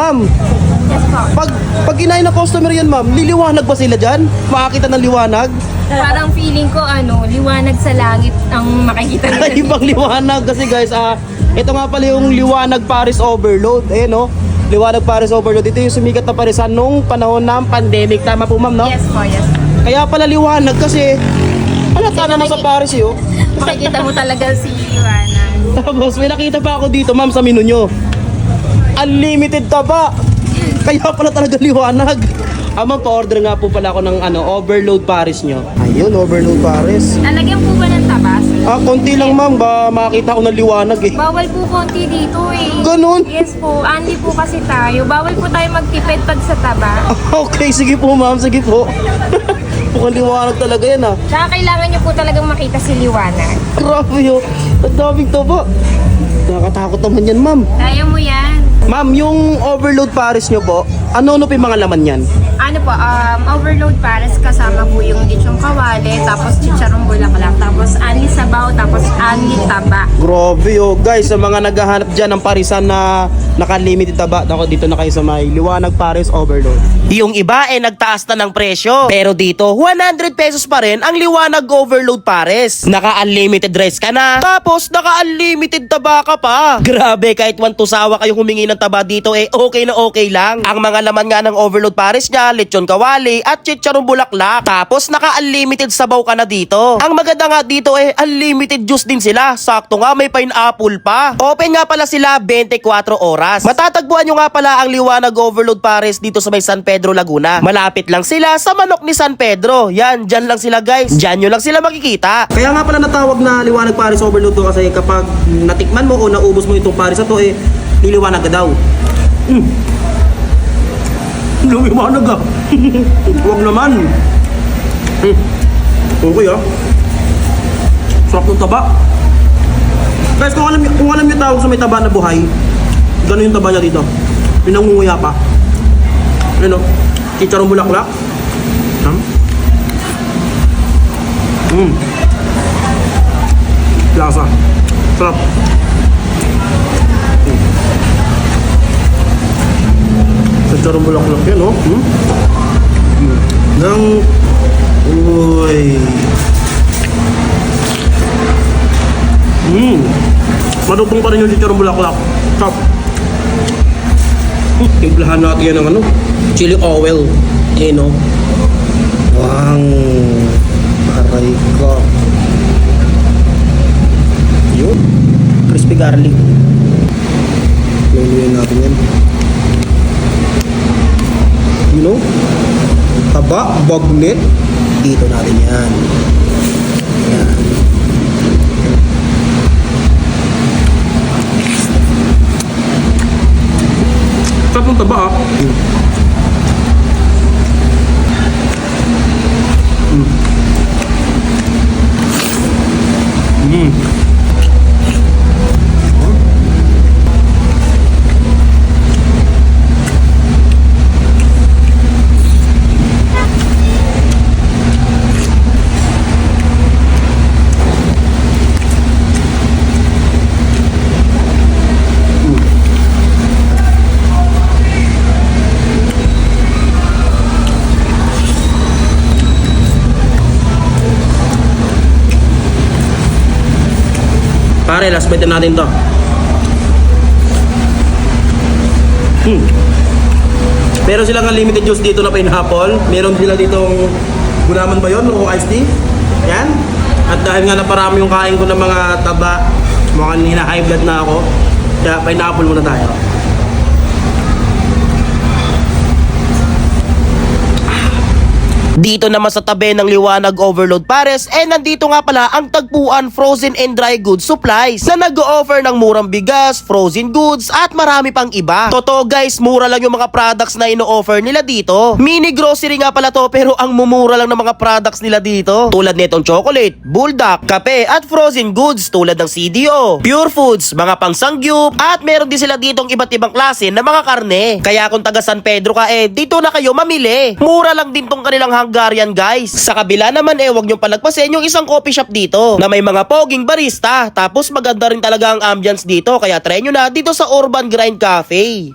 Ma'am, Yes po. pag, pag kinain ng customer yan, ma'am, liliwanag ba sila dyan? Makakita ng liwanag? Parang feeling ko ano, liwanag sa langit ang makikita nila. Ibang liwanag kasi guys, ah, ito nga pala yung liwanag Paris Overload. Eh, no? Liwanag Paris Overload. Ito yung sumikat na parisan nung panahon ng pandemic. Tama po, ma'am, no? Yes po, yes. Kaya pala liwanag kasi halata naman sa Paris eh, oh. Makikita mo talaga si liwanag. Tapos may nakita pa ako dito, ma'am, sa menu nyo. Unlimited taba. Kaya pala talaga liwanag. Ma'am, pa-order nga po pala ako ng ano, overload Paris nyo. Ayun, overload Paris. Lalagyan po ba ng tabas? Ah, konti lang ma'am, ba makita ko ng liwanag eh. Bawal po konti dito eh. Ganun? Yes po, anli po kasi tayo. Bawal po tayo magtipid pag sa taba. Okay, sige po ma'am, sige po. Mukhang liwanag talaga yan ah. Saka kailangan nyo po talagang makita si liwanag. Grabe yun. Ang daming taba. Nakakatakot naman yan ma'am. Kaya mo yan. Ma'am, yung overload Paris nyo po, ano-ano po yung mga laman yan? Ano po, um, overload pares kasama po yung lechong kawali, tapos chicharong bulaklak, tapos anli sabaw, tapos anli taba. Grabe oh, guys, sa mga naghahanap dyan ng parisan na naka-limited taba, ako dito na kayo sa may Liwanag Paris Overload. Yung iba eh nagtaas na ng presyo. Pero dito, 100 pesos pa rin ang Liwanag Overload Pares. Naka-unlimited rice ka na, tapos naka-unlimited taba ka pa. Grabe, kahit one tusawa kayo humingi ng taba dito eh okay na okay lang. Ang mga laman nga ng Overload Pares niya, lechon kawali at chicharong bulaklak. Tapos naka-unlimited sabaw ka na dito. Ang maganda nga dito eh, unlimited juice din sila. Sakto nga, may pineapple pa. Open nga pala sila 24 oras. Matatagpuan nyo nga pala ang Liwanag Overload Pares dito sa may San Pedro, Laguna. Malapit lang sila sa manok ni San Pedro. Yan, dyan lang sila guys. Dyan nyo lang sila makikita. Kaya nga pala natawag na Liwanag Pares Overload to kasi kapag natikman mo o naubos mo itong Pares na to eh, liliwanag ka daw. Mm. Lumiwanag ah. Huwag naman. Mm. Okay ah. Sarap ng taba. Guys, kung alam, kung alam niyo tawag sa may taba na buhay, gano'n yung taba niya dito. Pinangunguya pa. Ano? Chicharong bulaklak. Hmm? Mm. Lasa. Sarap. Chicharong bulaklak yan, oh. Hmm? Hmm. Nang... Uy. Hmm. Madugtong pa rin yung chicharong bulaklak. Sarap. Hmm. Timplahan natin yan ng ano? Chili oil. Eh, no? Wang. Aray ko. Yun. Crispy garlic. Luluyan natin yan. You know? Taba, bagnet. Dito natin yan. Sarap ng taba ah. Mm. Pare, last bite na natin to. Hmm. Meron silang unlimited juice dito na pineapple. Meron sila ditong gulaman ba yun o iced tea. Yan. At dahil nga naparami yung kain ko ng mga taba, mukhang hina-high blood na ako. Kaya pineapple muna tayo. Dito naman sa tabi ng Liwanag Overload Pares, eh nandito nga pala ang tagpuan frozen and dry goods supplies na nag-o-offer ng murang bigas, frozen goods at marami pang iba. Totoo guys, mura lang yung mga products na ino-offer nila dito. Mini grocery nga pala to pero ang mumura lang ng mga products nila dito. Tulad nitong chocolate, bulldog, kape at frozen goods tulad ng CDO, pure foods, mga pangsangyup at meron din sila ditong iba't ibang klase na mga karne. Kaya kung taga San Pedro ka eh, dito na kayo mamili. Mura lang din tong kanilang Hungarian guys. Sa kabila naman eh, wag niyong palagpasin yung isang coffee shop dito na may mga poging barista. Tapos maganda rin talaga ang ambience dito kaya try nyo na dito sa Urban Grind Cafe.